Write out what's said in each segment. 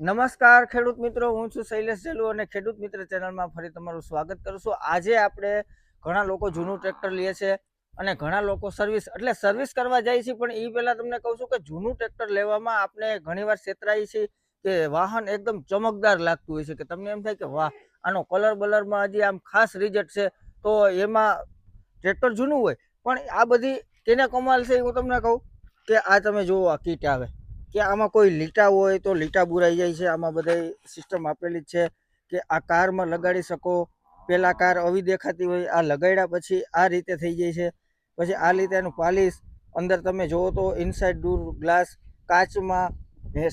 નમસ્કાર ખેડૂત મિત્રો, હું છું શૈલેષ જેલુ અને ખેડૂત મિત્ર ચેનલમાં ફરી તમારું સ્વાગત કરું છું. આજે આપણે ઘણા લોકો જૂનું ટ્રેક્ટર લે છે અને ઘણા લોકો સર્વિસ એટલે સર્વિસ કરવા જાય છે, પણ એ પહેલા તમને કહું છું કે જૂનું ટ્રેક્ટર લેવામાં આપણે ઘણીવાર છેતરાઈ છે કે વાહન એકદમ ચમકદાર લાગતું હોય છે, કે તમને એમ થાય કે વાહ, આનો કલર બલરમાં હજી આમ ખાસ રિઝલ્ટ છે, તો એમાં ટ્રેક્ટર જૂનું હોય. પણ આ બધી કેને કમાલ છે હું તમને કહું કે આ તમે જુઓ આ કીટ આવે. કે આમાં કોઈ લીટા હોય તો લીટા બુરાઈ જાય છે. આમાં બધી સિસ્ટમ આપેલી છે કે આ કારમાં લગાડી શકો, પેલા કાર આવી દેખાતી હોય, આ લગાડ્યા પછી આ રીતે થઈ જાય છે. પછી આ રીતે એનું પાલિશ અંદર તમે જુઓ તો ઇનસાઇડ ડોર ગ્લાસ કાચમાં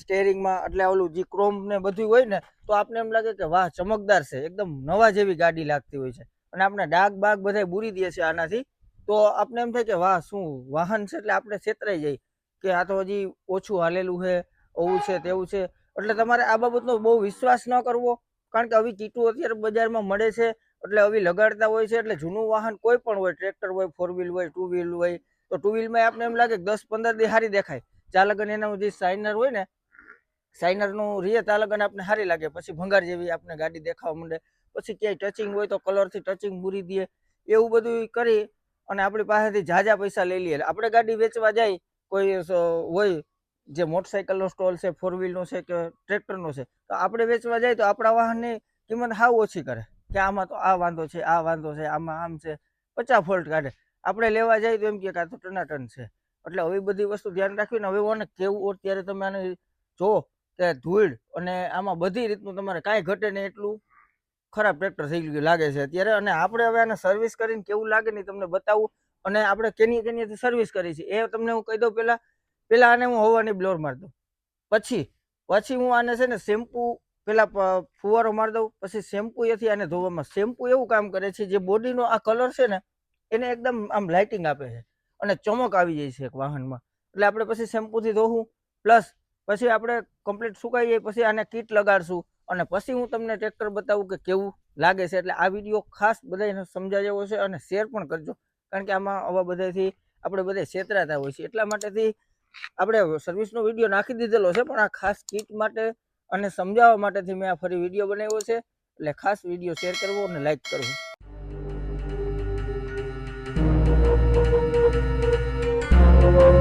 સ્ટેરિંગમાં એટલે ઓલું જે ક્રોમ ને બધું હોય ને, તો આપણે એમ લાગે કે વાહ, ચમકદાર છે. એકદમ નવા જેવી ગાડી લાગતી હોય છે. અને આપણે ડાઘ બાગ બધા બુરી દે છે આનાથી. તો આપણે એમ થાય કે વાહ, શું વાહન છે? એટલે આપણે છેતરાઈ જાય કે આ તો હજી ઓછું હાલેલું છે આવું છે, તેવું છે. એટલે તમારે આ બાબતનો બહુ વિશ્વાસ ન કરવો, કારણ કે આવી કીટું અત્યારે બજારમાં મળે છે, એટલે આવી લગાડતા હોય છે, એટલે જૂનું વાહન કોઈ પણ હોય, ટ્રેક્ટર હોય ફોર વ્હીલ હોય ટુ વ્હીલ હોય, તો ટુ વ્હીલમાં આપણે એમ લાગે દસ પંદર દી સારી દેખાય. ચાલક અને એના જે સાઇનર હોય ને, સાઇનરનું રીએ ચાલક અને આપણે સારી લાગે, પછી ભંગાર જેવી આપણે ગાડી દેખાવા માંડે, પછી ક્યાંય ટચિંગ હોય તો કલરથી ટચિંગ બુરી દે, એવું બધું કરી અને આપણી પાસેથી ઝાઝા પૈસા લઈ લઈએ. આપણે ગાડી વેચવા જાય કોઈ હોય જે મોટરસાઇકલનો સ્ટોલ છે ફોર વ્હીલનો છે કે ટ્રેક્ટરનો છે, તો આપણે વેચવા જાય તો આપણા વાહનની કિંમત હાવ ઓછી કરે કે આમાં તો આ વાંધો છે, આ વાંધો છે, આમાં આમ છે, પચાસ ફોલ્ટ કાઢે. આપણે લેવા જાય તો એમ કે આ તો ટનાટન છે. એટલે હવે બધી વસ્તુ ધ્યાન રાખવીને હવે ઓને કેવું અત્યારે તમે આને જો કે ધૂળ અને આમાં બધી રીતનું તમારે કાંઈ ઘટે નહીં એટલું ખરાબ ટ્રેક્ટર થઈ ગયું લાગે છે. અત્યારે અને આપણે હવે આને સર્વિસ કરીને કેવું લાગે નહીં, તમને બતાવું. અને આપણે કેની કેનીથી સર્વિસ કરી છે એ તમને હું કહી દઉં પહેલાં પહેલાં આને હું હવાની બ્લોર મારી દઉં. પછી પછી હું આને છે ને શેમ્પુ પેલા પ- ફુવારો મારી દઉં, પછી શેમ્પુ એથી આને ધોવામાં. શેમ્પુ એવું કામ કરે છે જે બોડીનો આ કલર છે ને, એને એકદમ આમ લાઇટિંગ આપે છે. અને ચમક આવી જાય છે એક વાહનમાં. એટલે આપણે પછી શેમ્પુથી ધોવું પ્લસ પછી આપણે કમ્પ્લીટ સુકાઈ જાય પછી આને કીટ લગાડશું. અને પછી હું તમને ટ્રેક્ટર બતાવું કે કેવું લાગે છે. એટલે આ વીડિયો ખાસ બધાને સમજાય એવો છે અને શેર પણ કરજો. કારણ કે આમાં આવા બધાથી આપણે બધા છેતરાતા હોય છે એટલા માટેથી આપણે સર્વિસનો વીડિયો નાખી દીધેલો છે, પણ આ ખાસ કીટ માટે અને સમજાવવા માટેથી મેં આ ફરી વીડિયો બનાવ્યો છે. એટલે ખાસ વીડિયો શેર કરવો અને લાઈક કરવું. તો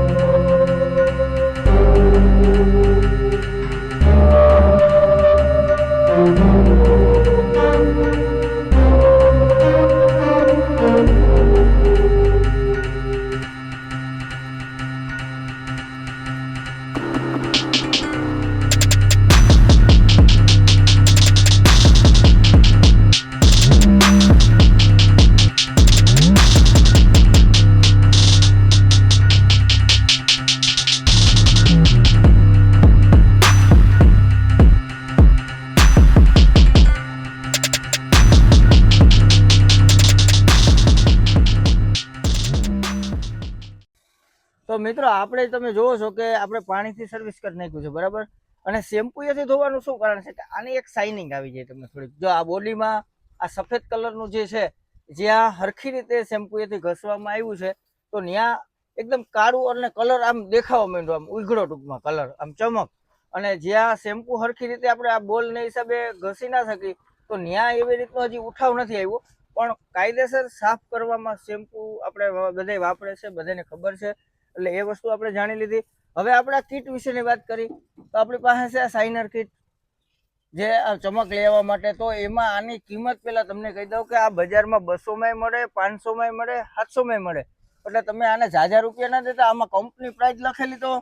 મિત્રો, આપણે તમે જોવો છો કે આપણે પાણીથી સર્વિસ કરી નાખ્યું છે, બરાબર? અને શેમ્પુએથી ધોવાનું શું કારણ છે કે આની એક શાઇનિંગ આવી જાય તમને થોડીક. જો આ બોડીમાં આ સફેદ કલરનું જે છે જ્યાં હરખી રીતે શેમ્પુએથી ઘસવામાં આવ્યું છે, તો ત્યાં એકદમ કાળું અને કલર આમ દેખાવા માંડ્યો, આમ ઉઘડો ટૂંકમાં કલર આમ ચમક. અને જ્યાં શેમ્પુ હરખી રીતે આપણે આ બોલને હિસાબે ઘસી ના શકી, તો ત્યાં એવી રીતનો હજી ઉઠાવ નથી આવ્યો. પણ કાયદેસર સાફ કરવામાં શેમ્પુ આપણે બધાય વાપરે છે, બધાને ખબર છે. એટલે એ વસ્તુ આપણે જાણી લીધી. હવે આપણે આ કીટ વિશેની વાત કરી. તો આપણી પાસે છે આ સાઇનર કીટ. જે આ ચમક લેવા માટે. તો એમાં આની કિંમત પહેલાં તમને કહી દઉં કે આ બજારમાં બસોમાંય મળે, પાંચસોમાંય મળે, સાતસોમાંય મળે. એટલે તમે આને ઝાઝા રૂપિયા ના દેતા. આમાં કંપની પ્રાઇસ લખેલી તો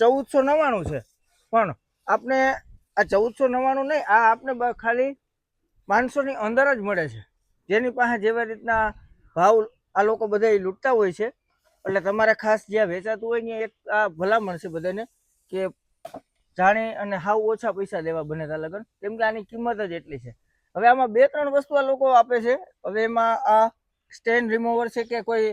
ચૌદસો નવ્વાણું છે. પણ આપણે આ ચૌદસો નવ્વાણું નહીં, આ આપણે ખાલી પાંચસોની અંદર જ મળે છે. જેની પાસે જેવી રીતના ભાવ આ લોકો બધા લૂંટતા હોય છે. એટલે તમારે ખાસ જ્યાં વેચાતું હોય ને એક આ ભલામણ છે બધાને કે જાણે અને હાવ ઓછા પૈસા દેવા બને તા લગન. કેમ કે આની કિંમત જ એટલી છે. હવે આમાં બે ત્રણ વસ્તુ આ લોકો આપે છે. હવે એમાં આ સ્ટેન્ડ રિમૂવર છે કે કોઈ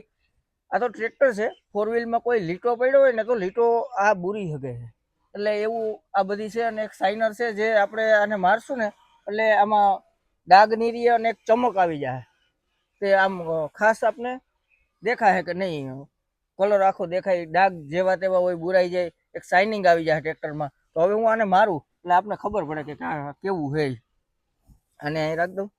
આ તો ટ્રેક્ટર છે. ફોર વ્હીલમાં કોઈ લીટો પડ્યો હોય ને તો લીટો આ બુરી શકે છે. એટલે એવું આ બધી છે અને એક સાઇનર છે જે આપણે આને મારશું ને એટલે આમાં ડાઘ નીરી અને એક ચમક આવી જાય. તે આમ ખાસ આપને દેખાય કે નહીં. કલર આખો દેખાય, ડાઘ જેવા તેવા હોય, બુરાઈ જાય, એક શાઇનિંગ આવી જાય ટ્રેક્ટરમાં તો હવે હું આને મારું, એટલે આપને ખબર પડે કે કેવું છે. અને અહીં રાખ દઉં.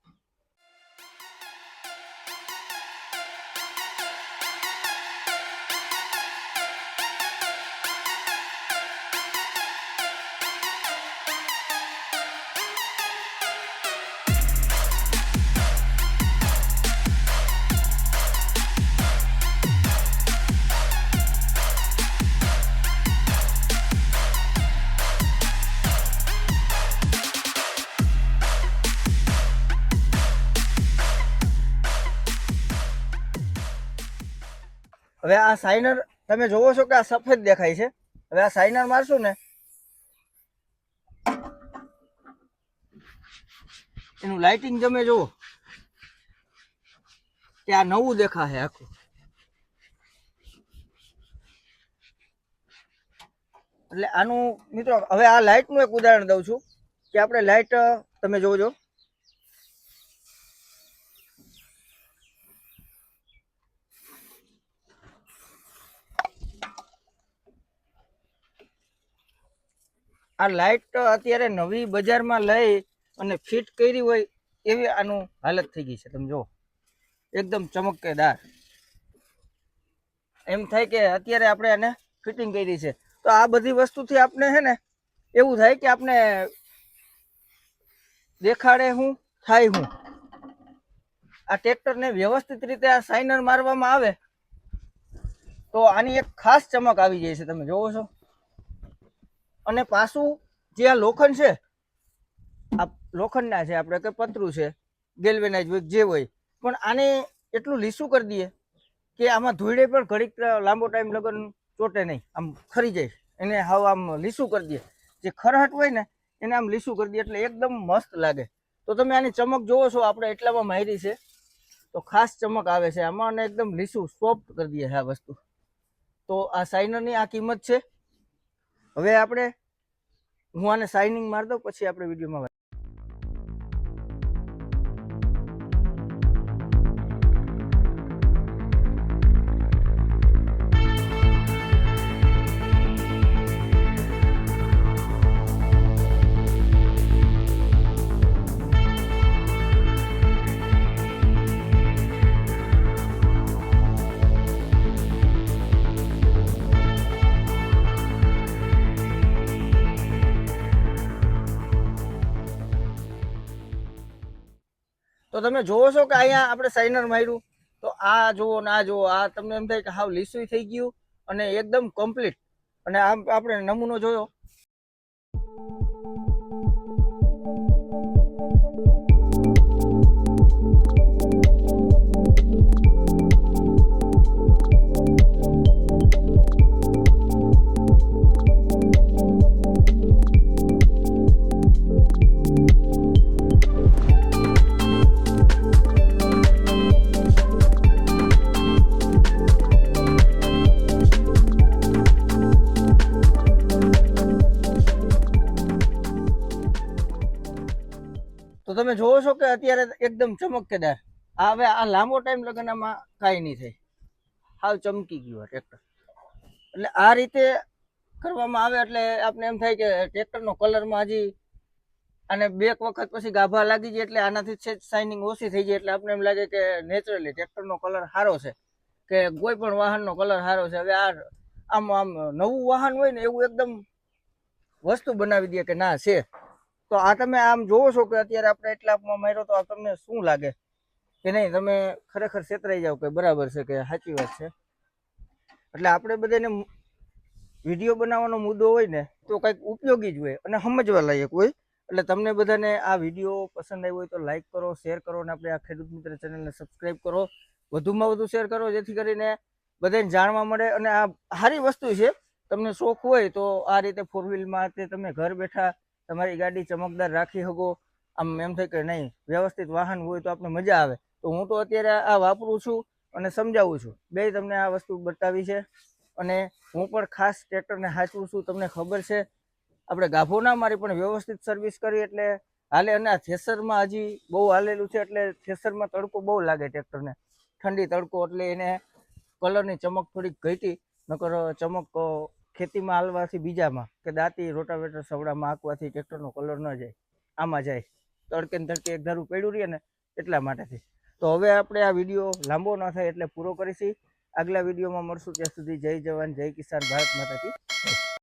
હવે આ સાઇનર તમે જોવો છો કે આ સફેદ દેખાય છે. હવે આ સાઇનર મારશું ને. એનું લાઇટિંગ તમે જુઓ કે આ નવું દેખાશે આખું. એટલે આનું મિત્રો, હવે આ લાઇટનું એક ઉદાહરણ દઉં છું કે આપણે લાઇટ, તમે જોજો. આ લાઇટ અત્યારે નવી બજારમાં લઈ અને ફિટ કરી હોય એવી આનું હાલત થઈ ગઈ છે. તમે જુઓ. એકદમ ચમકેદાર. એમ થાય કે અત્યારે આપણે આને ફિટિંગ કરી છે. તો આ બધી વસ્તુથી આપણે છે ને એવું થાય કે આપણે દેખાડે હું, થાય હું. આ ટ્રેક્ટરને વ્યવસ્થિત રીતે આ સાઇનર મારવામાં આવે તો આની એક ખાસ ચમક આવી જાય છે. તમે જોવો છો. અને પાછું જે આ લોખંડ છે, આ લોખંડના છે, આપણે કે પતરું છે ગેલ્વેનાઇઝ હોય, જે હોય, પણ આને એટલું લીસું કરી દઈએ કે આમાં ધોઈડે પણ ઘડીક લાંબો ટાઈમ લગન ચોટે નહીં, આમ ખરી જાય એને હાવ આમ લીસું કરી દઈએ. જે ખરહટ હોય ને, એને આમ લીસું કરી દઈએ એટલે એકદમ મસ્ત લાગે. તો તમે આની ચમક જોવો છો, આપણે એટલામાં માહિતી છે. તો ખાસ ચમક આવે છે આમાં અને એકદમ લીસું સોફ્ટ કરી દઈએ આ વસ્તુ. તો આ સાઇનરની આ કિંમત છે હવે આપણે હું આને સાઇનિંગ મારી દઉં પછી આપણે વિડીયોમાં તમે જોવો છો કે અહીંયા આપણે સાઇનર માર્યું. તો આ જુઓ ને આ જુઓ, આ તમને એમ થાય કે હાવ લીસું થઈ ગયું અને એકદમ કમ્પ્લીટ અને આમ આપણે નમૂનો જોયો. જોવો છો કે અત્યારે એકદમ ચમકદાર. આ હવે આ લાંબો ટાઈમ લગ્નમાં કાંઈ નહીં થાય. હાવ ચમકી ગયું ટ્રેક્ટર એટલે આ રીતે કરવામાં આવે એટલે આપણે એમ થાય કે ટ્રેક્ટરનો કલરમાં હજી અને બે વખત પછી ગાભા લાગી જાય એટલે આનાથી છે શાઇનિંગ ઓછી થઈ જાય એટલે આપણે એમ લાગે કે નેચરલી ટ્રેક્ટરનો કલર સારો છે કે કોઈ પણ વાહનનો કલર સારો છે. હવે આ આમ આમ નવું વાહન હોય ને એવું એકદમ વસ્તુ બનાવી દે કે ના છે. તો આ તમે આમ જોવો છો કે અત્યારે આપણે એટલામાં માર્યો તો આ તમને શું લાગે? કે નહીં, તમે ખરેખર છેતરાઈ જાવ કે બરાબર છે કે સાચી વાત છે? એટલે આપણે બધાને વીડિયો બનાવવાનો મુદ્દો હોય ને, તો કંઈક ઉપયોગી જ હોય અને સમજવા લાયક હોય. એટલે તમને બધાને આ વીડિયો પસંદ આવ્યો હોય તો લાઈક કરો, શેર કરો અને આપણે આ ખેડૂત મિત્ર ચેનલને સબસ્ક્રાઈબ કરો. વધુમાં વધુ શેર કરો, જેથી કરીને બધાને જાણવા મળે અને આ સારી વસ્તુ છે. તમને શોખ હોય તો આ રીતે ફોર વ્હીલમાં તે તમે ઘર બેઠા તમારી ગાડી ચમકદાર રાખી શકો. આમ એમ થાય કે નહીં, વ્યવસ્થિત વાહન હોય તો આપણે મજા આવે. તો હું તો અત્યારે આ વાપરું છું અને સમજાવું છું. બે તમને આ વસ્તુ બતાવી છે અને હું પણ ખાસ ટ્રેક્ટરને સાચવું છું. તમને ખબર છે, આપણે ગાભો ના મારી પણ વ્યવસ્થિત સર્વિસ કરી એટલે હાલે અને આ થેસરમાં હજી બહુ હાલેલું છે એટલે થેસરમાં તડકો બહુ લાગે ટ્રેક્ટરને. ઠંડી તડકો એટલે એને કલરની ચમક થોડીક ઘટી, નકર ચમક ખેતીમાં હાલવાથી બીજામાં કે દાંતી રોટાવેટર સવડામાં હાંકવાથી ટ્રેક્ટરનો કલર ન જાય, આમાં જાય. તડકે ને તડકે એક ધારું પડ્યું રહીએ ને એટલા માટેથી. તો હવે આપણે આ વીડિયો લાંબો ન થાય એટલે પૂરો કરીશી. આગલા વિડીયોમાં મળશું ત્યાં સુધી જય જવાન, જય કિસાન, ભારત માતાથી.